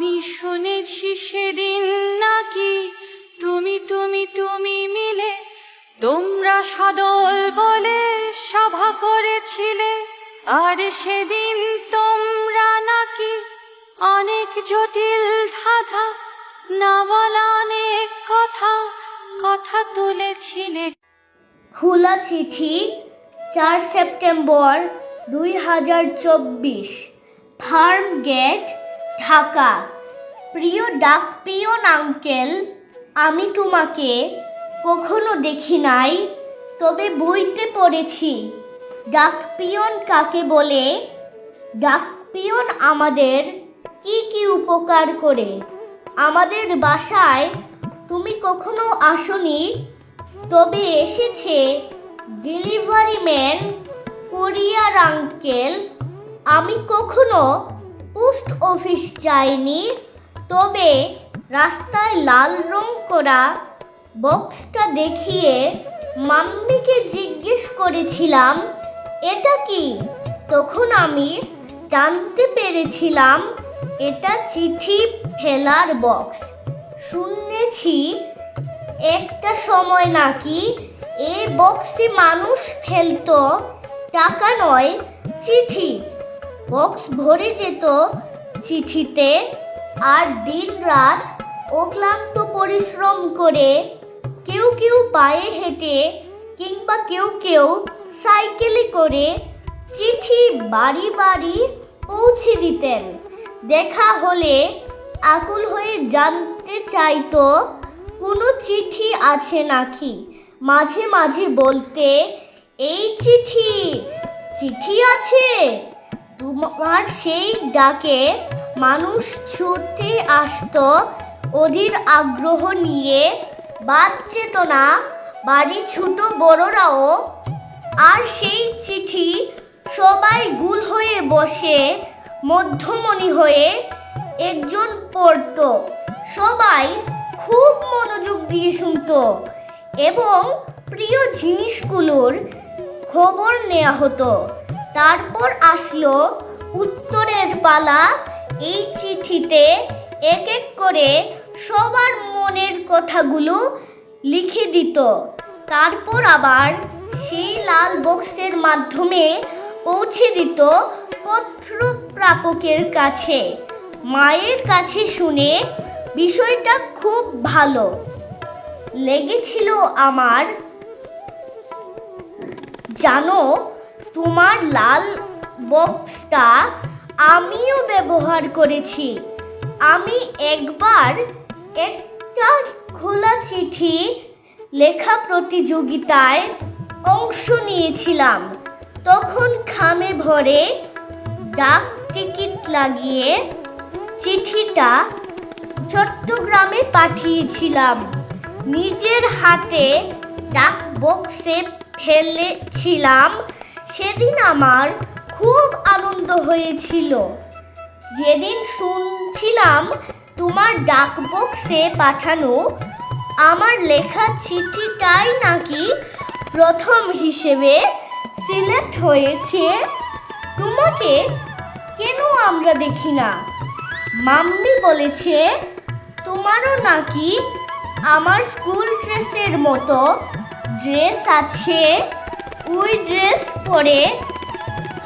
আমি শুনেছি সেদিন নাকি তুমি তুমি তুমি মিলে তোমরা সদল বলে সভা করেছিলে। আর সেদিন তোমরা নাকি অনেক জটিল ধাঁধা না বলা অনেক কথা কথা তুলেছিলে। খোলা চিঠি, চার সেপ্টেম্বর দুই হাজার চব্বিশ। Farm gate Dhaka. প্রিয় ডাক পিয়ন আঙ্কেল, আমি তোমাকে কখনো দেখি নাই, তবে বইতে পড়েছি। ডাক পিয়ন কাকে বলে? ডাক পিয়ন আমাদের কি কি উপকার করে? আমাদের বাসায় তুমি কখনো আসনি, তবে এসেছে ডেলিভারি ম্যান, কোরিয়ার আঙ্কেল। আমি কখনো পোস্ট অফিস যাইনি তবে রাস্তায় লাল রং করা বক্সটা দেখিয়ে মাম্মিকে জিজ্ঞেস করেছিলাম, এটা কি? তখন আমি জানতে পেরেছিলাম, এটা চিঠি ফেলার বক্স। শুনেছি, একটা সময় নাকি এই বক্সে মানুষ ফেলতো, টাকা নয়, চিঠি। বক্স ভরে যেত চিঠিতে আর দিন রাত অক্লান্ত পরিশ্রম করে কেউ কেউ পায়ে হেঁটে কিংবা কেউ কেউ সাইকেলে করে চিঠি বাড়ি বাড়ি পৌঁছে দিতেন। দেখা হলে আকুল হয়ে জানতে চাইতো, কোনো চিঠি আছে নাকি? মাঝে মাঝে বলতে, এই চিঠি চিঠি আছে? তোমার সেই ডাকে মানুষ ছুটে আসতো অধীর আগ্রহ নিয়ে। বাদ যেত না বাড়ি ছোট বড়রাও। আর সেই চিঠি সবাই গুল হয়ে বসে, মধ্যমণি হয়ে একজন পড়তো। সবাই খুব মনোযোগ দিয়ে শুনতো এবং প্রিয় জিনিসগুলোর খবর নেওয়া হতো। তারপর আসলো উত্তরের পালা। এই চিঠিতে এক এক করে সবার মনের কথাগুলো লিখে দিত। তারপর আবার সেই লাল বক্সের মাধ্যমে পৌঁছে দিত পত্র প্রাপকের কাছে। মায়ের কাছে শুনে বিষয়টা খুব ভালো লেগেছিল আমার। জানো তোমার লাল বক্সটা আমিও ব্যবহার করেছি। আমি একবার একটা খোলা চিঠি লেখা প্রতিযোগিতায় অংশ নিয়েছিলাম। তখন খামে ভরে ডাক টিকিট লাগিয়ে চিঠিটা চট্টগ্রামে পাঠিয়েছিলাম। নিজের হাতে ডাক বক্সে ফেলেছিলাম। সেদিন আমার খুব আনন্দ হয়েছিল। যেদিন শুনছিলাম তোমার ডাক বক্সে পাঠানো আমার লেখা চিঠিটাই নাকি প্রথম হিসেবে সিলেক্ট হয়েছে, তোমাকে কেন আমরা দেখি না? মাম্মি বলেছে, তোমারও নাকি আমার স্কুল ড্রেসের মতো ড্রেস আছে। ওই ড্রেস পরে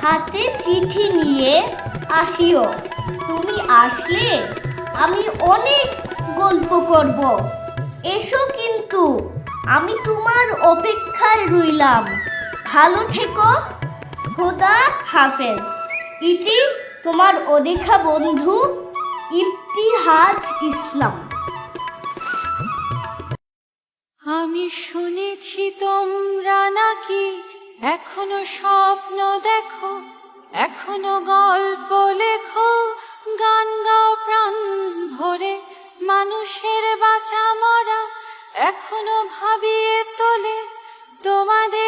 হাতে চিঠি নিয়ে আসিও। তুমি আসলে আমি অনেক গল্প করব। এসো কিন্তু, আমি তোমার অপেক্ষায় রইলাম। ভালো থেকো, খোদা হাফেজ। ইতি তোমার অদেখা বন্ধু ইফতিহাজ ইসলাম। আমি শুনেছি এখনও স্বপ্ন দেখো, এখনও গল্প লেখো, গান গাও প্রাণ ভরে, মানুষের বাঁচা মরা এখনও ভাবিয়ে তোলে, তোমাদের